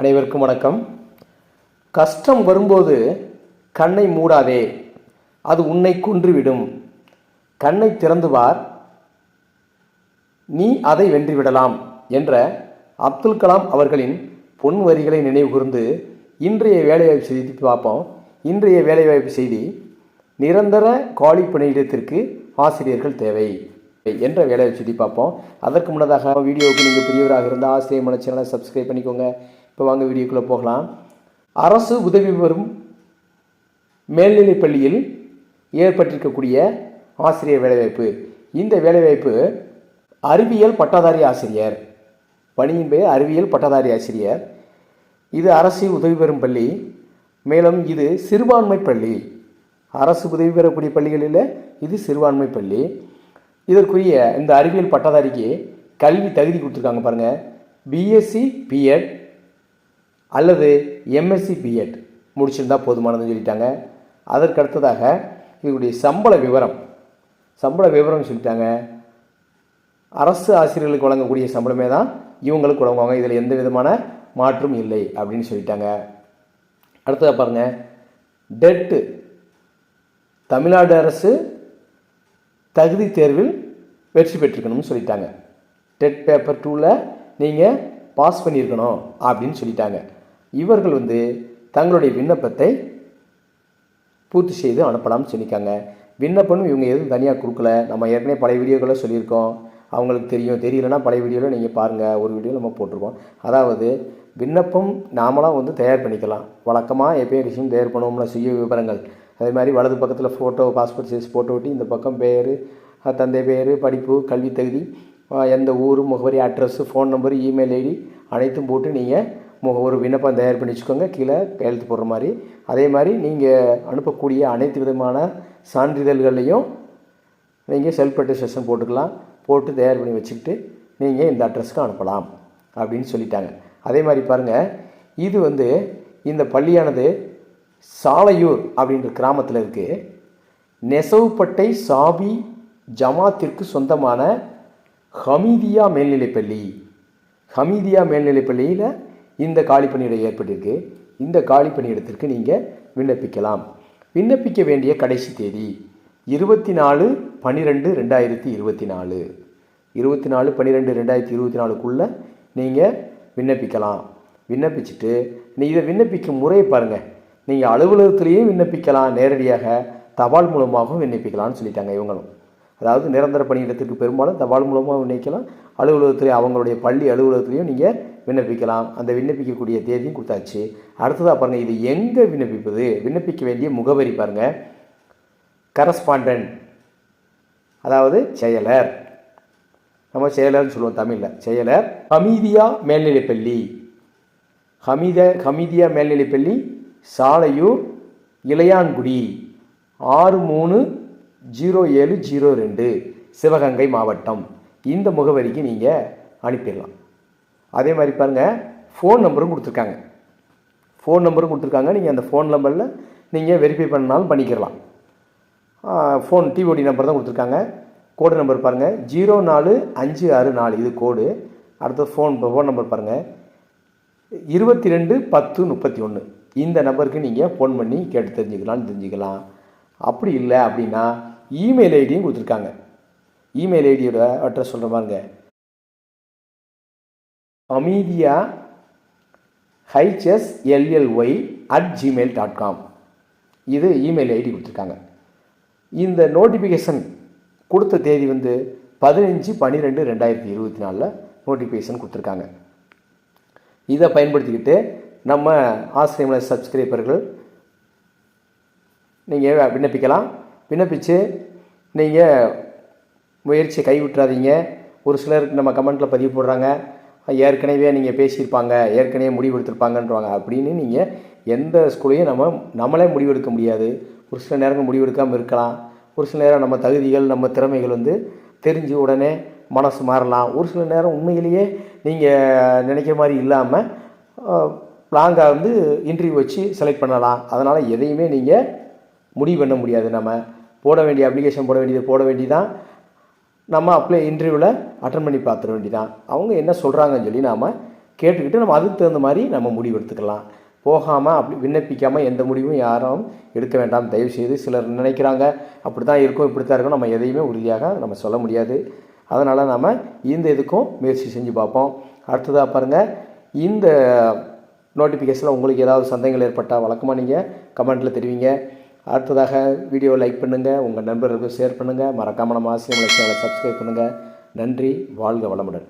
அனைவருக்கும் வணக்கம். கஷ்டம் வரும்போது கண்ணை மூடாதே அது உன்னை கொன்றுவிடும். கண்ணை திறந்துவார் நீ அதை வென்றுவிடலாம் என்ற அப்துல் கலாம் அவர்களின் பொன் வரிகளை நினைவுகூர்ந்து இன்றைய வேலைவாய்ப்பு செய்தி பார்ப்போம். இன்றைய வேலைவாய்ப்பு செய்தி நிரந்தர காலி பணியிடத்திற்கு ஆசிரியர்கள் தேவை என்ற வேலைவாய்ப்பு செய்தி பார்ப்போம். அதற்கு முன்னதாக வீடியோவுக்கு நீங்கள் பெரியவராக இருந்தால் ஆசிரியர் மன சேனலை சப்ஸ்கிரைப் பண்ணிக்கோங்க. இப்போ வாங்க வீடியோக்குள்ளே போகலாம். அரசு உதவி பெறும் மேல்நிலைப் பள்ளியில் ஏற்பட்டிருக்கக்கூடிய ஆசிரியர் வேலைவாய்ப்பு. இந்த வேலைவாய்ப்பு அறிவியல் பட்டதாரி ஆசிரியர். பணியின் பெயர் அறிவியல் பட்டதாரி ஆசிரியர். இது அரசு உதவி பெறும் பள்ளி. மேலும் இது சிறுபான்மை பள்ளி. அரசு உதவி பெறக்கூடிய பள்ளிகளில் இது சிறுபான்மை பள்ளி. இதற்குரிய இந்த அறிவியல் பட்டதாரிக்கு கல்வி தகுதி கொடுத்துருக்காங்க பாருங்கள் பிஎஸ்சி பிஎட் அல்லது எம்எஸ்சி பிஎட் முடிச்சிருந்தால் போதுமானதுன்னு சொல்லிட்டாங்க. அதற்கு அடுத்ததாக இதனுடைய சம்பள விவரம் சம்பள விவரம் சொல்லிட்டாங்க. அரசு ஆசிரியர்களுக்கு வழங்கக்கூடிய சம்பளமே தான் இவங்களுக்கு வழங்குவாங்க. இதில் எந்த விதமான மாற்றும் இல்லை அப்படின்னு சொல்லிட்டாங்க. அடுத்ததாக பாருங்கள் டெட்டு தமிழ்நாடு அரசு தகுதி தேர்வில் வெற்றி பெற்றிருக்கணும்னு சொல்லிட்டாங்க. டெட் பேப்பர் டூவில் நீங்கள் பாஸ் பண்ணியிருக்கணும் அப்படின்னு சொல்லிட்டாங்க. இவர்கள் வந்து தங்களுடைய விண்ணப்பத்தை பூர்த்தி செய்து அனுப்பலாம்னு சொல்லியிருக்காங்க. விண்ணப்பம் இவங்க எதுவும் தனியாக கொடுக்கல. நம்ம ஏற்கனவே பழைய வீடியோக்களை சொல்லியிருக்கோம். அவங்களுக்கு தெரியும். தெரியலனா பழைய வீடியோவில் நீங்கள் பாருங்கள் ஒரு வீடியோ நம்ம போட்டிருக்கோம். அதாவது விண்ணப்பம் நாமளாக வந்து தயார் பண்ணிக்கலாம். வழக்கமாக எப்பயும் விஷயம் தயார் பண்ணுவோம்ல சுய விவரங்கள். அதே மாதிரி வலது பக்கத்தில் ஃபோட்டோ பாஸ்போர்ட் சைஸ் ஃபோட்டோ ஒட்டி இந்த பக்கம் பேர் தந்தை பேர் படிப்பு கல்வி தகுதி எந்த ஊர் முகவரி address phone number email ID அனைத்தும் போட்டு நீங்கள் ஒரு விண்ணப்பம் தயார் பண்ணி வச்சுக்கோங்க கீழே கையெழுத்து போடுற மாதிரி. அதே மாதிரி நீங்கள் அனுப்பக்கூடிய அனைத்து விதமான சான்றிதழ்களையும் நீங்கள் செல்ஃப் அட்டஸ்டேஷன் போட்டுக்கலாம். போட்டு தயார் பண்ணி வச்சுக்கிட்டு நீங்கள் இந்த அட்ரஸ்க்கு அனுப்பலாம் அப்படின்னு சொல்லிட்டாங்க. அதே மாதிரி பாருங்கள் இது வந்து இந்த பள்ளியானது சாலையூர் அப்படின்ற கிராமத்தில் இருக்குது நெசவுப்பட்டை சாபி ஜமாத்திற்கு சொந்தமான ஹமீதியா மேல்நிலைப்பள்ளி ஹமீதியா மேல்நிலைப்பள்ளியில் இந்த காலி பணியிடம் ஏற்பட்டிருக்கு. இந்த காலி பணியிடத்திற்கு நீங்கள் விண்ணப்பிக்கலாம். விண்ணப்பிக்க வேண்டிய கடைசி தேதி இருபத்தி நாலு பன்னிரெண்டு ரெண்டாயிரத்தி இருபத்தி நாலு இருபத்தி நாலு பன்னிரெண்டு ரெண்டாயிரத்தி இருபத்தி நாலுக்குள்ளே நீங்கள் விண்ணப்பிக்கலாம். விண்ணப்பிச்சுட்டு நீ இதை விண்ணப்பிக்கும் முறையை பாருங்கள் நீங்கள் அலுவலகத்திலையும் விண்ணப்பிக்கலாம். நேரடியாக தபால் மூலமாகவும் விண்ணப்பிக்கலாம்னு சொல்லிட்டாங்க இவங்களும். அதாவது நிரந்தர பணியிடத்திற்கு பெரும்பாலும் தபால் மூலமாக விண்ணப்பிக்கலாம். அலுவலகத்திலே அவங்களுடைய பள்ளி அலுவலகத்திலையும் நீங்கள் விண்ணப்பிக்கலாம். அந்த விண்ணப்பிக்கக்கூடிய தேதியும் கொடுத்தாச்சு. அடுத்ததாக பாருங்கள் இது எங்கே விண்ணப்பிப்பது? விண்ணப்பிக்க வேண்டிய முகவரி பாருங்கள் கரஸ்பாண்டன்ட் அதாவது செயலர். நம்ம செயலர்னு சொல்லுவோம் தமிழில். செயலர். ஹமீதியா மேல்நிலைப்பள்ளி. ஹமீத ஹமீதியா மேல்நிலைப்பள்ளி சாலையூர் இளையான்குடி. ஆறு மூணு ஜீரோ ஏழு ஜீரோ ரெண்டு சிவகங்கை மாவட்டம். இந்த முகவரிக்கு நீங்கள் அனுப்பிடலாம். அதே மாதிரி பாருங்கள் ஃபோன் நம்பரும் கொடுத்துருக்காங்க. ஃபோன் நம்பரும் கொடுத்துருக்காங்க. நீங்கள் அந்த ஃபோன் நம்பரில் நீங்கள் வெரிஃபை பண்ணாலும் பண்ணிக்கிறலாம் ஃபோன் டிஓடி நம்பர் தான் கொடுத்துருக்காங்க. கோடு நம்பர் பாருங்கள் ஜீரோ நாலு அஞ்சு ஆறு நாலு. இது கோடு அடுத்தது ஃபோன் ஃபோன் நம்பர் பாருங்கள் இருபத்தி ரெண்டு பத்து முப்பத்தி ஒன்று. இந்த நம்பருக்கு நீங்கள் ஃபோன் பண்ணி கேட்டு தெரிஞ்சுக்கலாம்னு தெரிஞ்சுக்கலாம். அப்படி இல்லை அப்படின்னா இமெயில் ஐடியும் கொடுத்துருக்காங்க. இமெயில் ஐடியோட அட்ரஸ் சொல்கிற மாதிரிங்க அமீதியா HSLLY at Gmail dot com இது இமெயில் ஐடி கொடுத்துருக்காங்க. இந்த நோட்டிஃபிகேஷன் கொடுத்த தேதி வந்து பதினஞ்சு பன்னிரெண்டு ரெண்டாயிரத்தி இருபத்தி நாலில் நோட்டிஃபிகேஷன் கொடுத்துருக்காங்க. இதை பயன்படுத்திக்கிட்டு நம்ம ஆசிரியமலை சப்ஸ்கிரைபர்கள் நீங்கள் விண்ணப்பிக்கலாம். விண்ணப்பித்து நீங்கள் முயற்சியை கைவிட்டுறாதீங்க. ஒரு சிலருக்கு நம்ம கமெண்ட்டில் பதிவு போடுறாங்க. ஏற்கனவே நீங்கள் பேசியிருப்பாங்க ஏற்கனவே முடிவெடுத்திருப்பாங்கன்றவாங்க. அப்படின்னு நீங்கள் எந்த ஸ்கூலையும் நம்ம நம்மளே முடிவெடுக்க முடியாது. ஒரு சில நேரங்கள் முடிவெடுக்காமல் இருக்கலாம். ஒரு சில நேரம் நம்ம தகுதிகள் நம்ம திறமைகள் வந்து தெரிஞ்சு உடனே மனசு மாறலாம். ஒரு சில நேரம் உண்மையிலேயே நீங்கள் நினைக்கிற மாதிரி இல்லாமல் லாங்காக வந்து இன்டர்வியூ வச்சு செலக்ட் பண்ணலாம். அதனால் எதையுமே நீங்கள் முடிவு பண்ண முடியாது நம்ம. போட வேண்டிய அப்ளிகேஷன் போட வேண்டியது போட வேண்டியதான் நம்ம அப்ளை இன்டர்வியூவில் அட்டன் பண்ணி பார்த்துட வேண்டியதான் அவங்க என்ன சொல்கிறாங்கன்னு சொல்லி நாம் கேட்டுக்கிட்டு நம்ம அதுக்கு தகுந்த மாதிரி நம்ம முடிவு எடுத்துக்கலாம். போகாமல் அப்படி விண்ணப்பிக்காமல் எந்த முடிவும் யாரும் எடுக்க வேண்டாம். தயவுசெய்து சிலர் நினைக்கிறாங்க. அப்படி தான் இருக்கும் இப்படி தான் இருக்கும். நம்ம எதையுமே உறுதியாக நம்ம சொல்ல முடியாது. அதனால் நாம் இந்த இதுக்கும் முயற்சி செஞ்சு பார்ப்போம். அடுத்ததாக பாருங்கள் இந்த நோட்டிஃபிகேஷனில் உங்களுக்கு ஏதாவது சந்தேகங்கள் ஏற்பட்டால் வழக்கமாக நீங்கள் கமெண்ட்டில் தெரிவிங்க. அடுத்ததாக வீடியோ லைக் பண்ணுங்கள் உங்கள் நண்பர்களுக்கு ஷேர் பண்ணுங்கள் மறக்காமல் நம்ம ஆசிரியர் சேனலை சப்ஸ்கிரைப் பண்ணுங்கள் நன்றி வாழ்க வளமுடன்.